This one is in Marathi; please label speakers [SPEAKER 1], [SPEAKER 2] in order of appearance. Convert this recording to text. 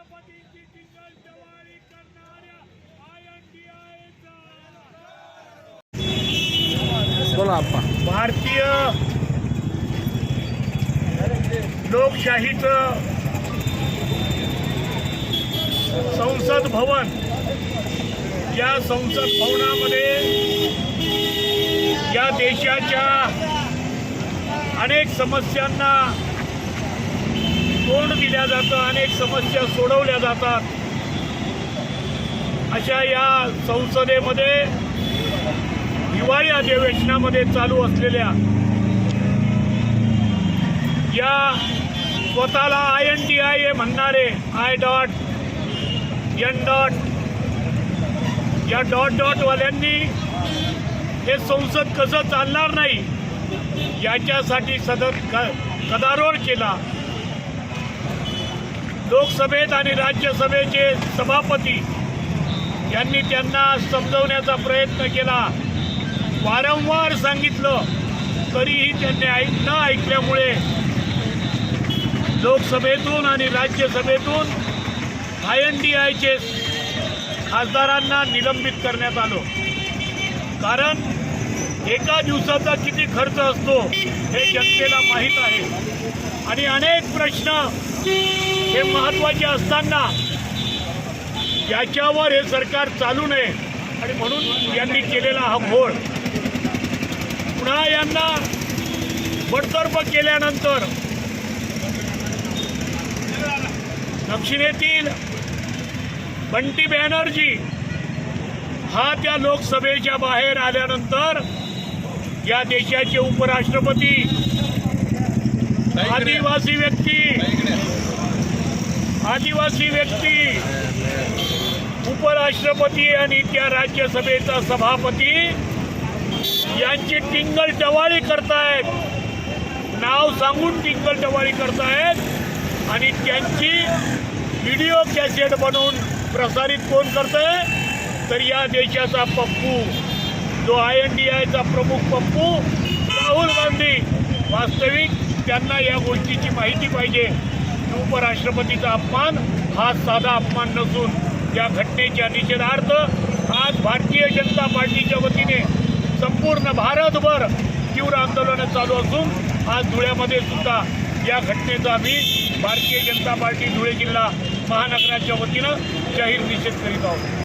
[SPEAKER 1] छत्रपतींची करणाऱ्या आय एन डी आयचा
[SPEAKER 2] भारतीय लोकशाहीचं संसद भवन या संसद भवनामध्ये या देशाच्या अनेक समस्यांना तोंड दिल्या जातं अनेक समस्या सोडवल्या जातात. अशा या संसदेमध्ये हिवाळी अधिवेशनामध्ये चालू असलेल्या या स्वतःला I N T I A म्हणणारे आय डॉट एन डॉट या डॉट डॉटवाल्यांनी हे संसद कसं चालणार नाही याच्यासाठी सदर क केला. लोकसभेत आणि राज्यसभेचे सभापती यांनी त्यांना समजवण्याचा प्रयत्न केला. वारंवार सांगितलं तरीही त्यांनी ऐक न ऐकल्यामुळे लोकसभेतून आणि राज्यसभेतून आय एन डी आयचे खासदारांना निलंबित करण्यात आलं. कारण एका दिवसाचा किती खर्च असतो हे जनतेला माहीत आहे. आणि अनेक प्रश्न हे महत्त्वाचे असताना याच्यावर हे सरकार चालू नये. आणि म्हणून यांनी केलेला हा घोळ. पुन्हा यांना बडतर्फ केल्यानंतर दक्षिणेतील बंटी बॅनर्जी हा त्या लोकसभेच्या बाहेर आल्यानंतर या देशाचे उपराष्ट्रपती आदिवासी व्यक्ती आदिवासी व्यक्ती उपराष्ट्रपती आणि त्या राज्यसभेचा सभापती यांची टिंगल टवाळी करतायत. नाव सांगून टिंगल टवाळी करतायत आणि त्यांची व्हिडिओ कॅसेट बनवून प्रसारित कोण करतंय? तर या देशाचा पप्पू जो आय एन डी आयचा प्रमुख पप्पू राहुल गांधी. वास्तविक त्यांना या गोष्टीची माहिती पाहिजे. उपराष्ट्रपतीचा अपमान हा साधा अपमान नसून या घटनेच्या निषेधार्थ आज भारतीय जनता पार्टीच्या वतीने संपूर्ण भारतभर तीव्र आंदोलनं चालू असून आज धुळ्यामध्ये सुद्धा या घटनेचा आम्ही भारतीय जनता पार्टी धुळे जिल्हा महानगराच्या वतीनं जाहीर निषेध करीत आहोत.